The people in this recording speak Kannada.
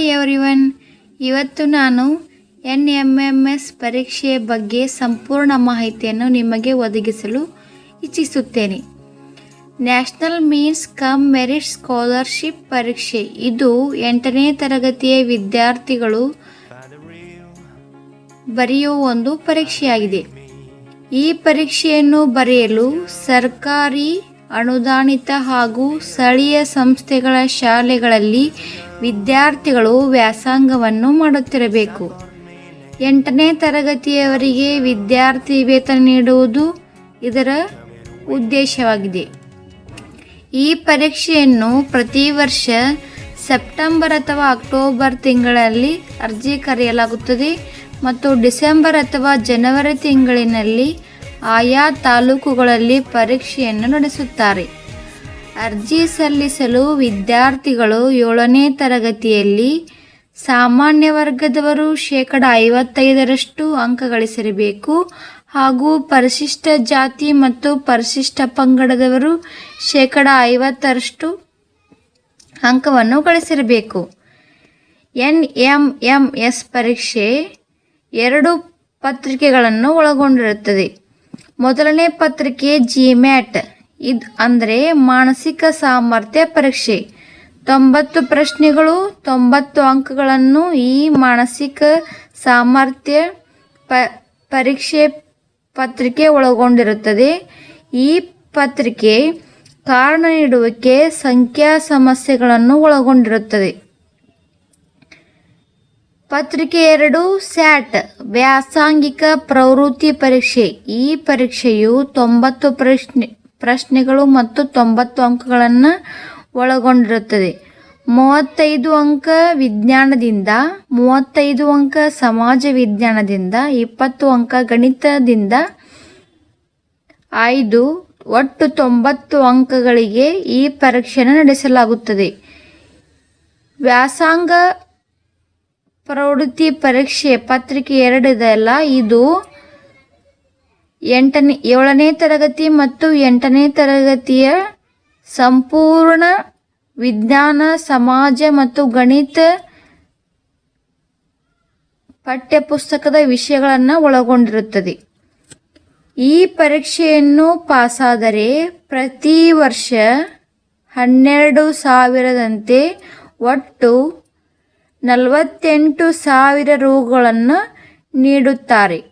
Hi everyone. ಇವತ್ತು ನಾನು ಎನ್ ಎಂ ಎಂ ಎಸ್ ಪರೀಕ್ಷೆಯ ಬಗ್ಗೆ ಸಂಪೂರ್ಣ ಮಾಹಿತಿಯನ್ನು ನಿಮಗೆ ಒದಗಿಸಲು ಇಚ್ಛಿಸುತ್ತೇನೆ. National means cum merit scholarship ಪರೀಕ್ಷೆ. ಇದು ಎಂಟನೇ ತರಗತಿಯ ವಿದ್ಯಾರ್ಥಿಗಳು ಬರೆಯುವ ಒಂದು ಪರೀಕ್ಷೆಯಾಗಿದೆ. ಈ ಪರೀಕ್ಷೆಯನ್ನು ಬರೆಯಲು ಸರ್ಕಾರಿ ಅನುದಾನಿತ ಹಾಗೂ ಸ್ಥಳೀಯ ಸಂಸ್ಥೆಗಳ ಶಾಲೆಗಳಲ್ಲಿ ವಿದ್ಯಾರ್ಥಿಗಳು ವ್ಯಾಸಂಗವನ್ನು ಮಾಡುತ್ತಿರಬೇಕು. ಎಂಟನೇ ತರಗತಿಯವರಿಗೆ ವಿದ್ಯಾರ್ಥಿ ವೇತನ ನೀಡುವುದು ಇದರ ಉದ್ದೇಶವಾಗಿದೆ. ಈ ಪರೀಕ್ಷೆಯನ್ನು ಪ್ರತಿ ವರ್ಷ ಸೆಪ್ಟೆಂಬರ್ ಅಥವಾ ಅಕ್ಟೋಬರ್ ತಿಂಗಳಲ್ಲಿ ಅರ್ಜಿ ಕರೆಯಲಾಗುತ್ತದೆ ಮತ್ತು ಡಿಸೆಂಬರ್ ಅಥವಾ ಜನವರಿ ತಿಂಗಳಿನಲ್ಲಿ ಆಯಾ ತಾಲೂಕುಗಳಲ್ಲಿ ಪರೀಕ್ಷೆಯನ್ನು ನಡೆಸುತ್ತಾರೆ. ಅರ್ಜಿ ಸಲ್ಲಿಸಲು ವಿದ್ಯಾರ್ಥಿಗಳು ಏಳನೇ ತರಗತಿಯಲ್ಲಿ ಸಾಮಾನ್ಯ ವರ್ಗದವರು ಶೇಕಡ ಐವತ್ತೈದರಷ್ಟು ಅಂಕ ಗಳಿಸಿರಬೇಕು ಹಾಗೂ ಪರಿಶಿಷ್ಟ ಜಾತಿ ಮತ್ತು ಪರಿಶಿಷ್ಟ ಪಂಗಡದವರು ಶೇಕಡ ಐವತ್ತರಷ್ಟು ಅಂಕವನ್ನು ಗಳಿಸಿರಬೇಕು. ಎನ್ ಎಂ ಎಂ ಎಸ್ ಪರೀಕ್ಷೆ ಎರಡು ಪತ್ರಿಕೆಗಳನ್ನು ಒಳಗೊಂಡಿರುತ್ತದೆ. ಮೊದಲನೇ ಪತ್ರಿಕೆ ಜಿಮ್ಯಾಟ್ ಇದು ಅಂದರೆ ಮಾನಸಿಕ ಸಾಮರ್ಥ್ಯ ಪರೀಕ್ಷೆ. ತೊಂಬತ್ತು ಪ್ರಶ್ನೆಗಳು, ತೊಂಬತ್ತು ಅಂಕಗಳನ್ನು ಈ ಮಾನಸಿಕ ಸಾಮರ್ಥ್ಯ ಪ, ಪರೀಕ್ಷೆ ಪತ್ರಿಕೆ ಒಳಗೊಂಡಿರುತ್ತದೆ. ಈ ಪತ್ರಿಕೆ ಕಾರಣ ನೀಡುವಿಕೆ ಸಂಖ್ಯಾ ಸಮಸ್ಯೆಗಳನ್ನು ಒಳಗೊಂಡಿರುತ್ತದೆ. ಪತ್ರಿಕೆ ಎರಡು, ಸ್ಯಾಟ್. ವ್ಯಾಸಂಗಿಕ ಪ್ರವೃತ್ತಿ ಪರೀಕ್ಷೆ. ಈ ಪರೀಕ್ಷೆಯು ತೊಂಬತ್ತು ಪ್ರಶ್ನೆ, ಪ್ರಶ್ನೆಗಳು ಮತ್ತು ತೊಂಬತ್ತು ಅಂಕಗಳನ್ನು ಒಳಗೊಂಡಿರುತ್ತದೆ. ಮೂವತ್ತೈದು ಅಂಕ ವಿಜ್ಞಾನದಿಂದ, ಮೂವತ್ತೈದು ಅಂಕ ಸಮಾಜ ವಿಜ್ಞಾನದಿಂದ, ಇಪ್ಪತ್ತು ಅಂಕ ಗಣಿತದಿಂದ, ಐದು, ಒಟ್ಟು ತೊಂಬತ್ತು ಅಂಕಗಳಿಗೆ ಈ ಪರೀಕ್ಷೆಯನ್ನು ನಡೆಸಲಾಗುತ್ತದೆ. ವ್ಯಾಸಂಗ ಪ್ರವೃತ್ತಿ ಪರೀಕ್ಷೆ ಪತ್ರಿಕೆ ಎರಡು ಇದೆಯಲ್ಲ ಇದು ಎಂಟನೇ, ಏಳನೇ ತರಗತಿ ಮತ್ತು ಎಂಟನೇ ತರಗತಿಯ ಸಂಪೂರ್ಣ ವಿಜ್ಞಾನ, ಸಮಾಜ ಮತ್ತು ಗಣಿತ ಪಠ್ಯಪುಸ್ತಕದ ವಿಷಯಗಳನ್ನು ಒಳಗೊಂಡಿರುತ್ತದೆ. ಈ ಪರೀಕ್ಷೆಯನ್ನು ಪಾಸಾದರೆ ಪ್ರತಿ ವರ್ಷ ಹನ್ನೆರಡು ಸಾವಿರದಂತೆ ಒಟ್ಟು ನಲವತ್ತೆಂಟು ಸಾವಿರ ರೂಗಳನ್ನು ನೀಡುತ್ತಾರೆ.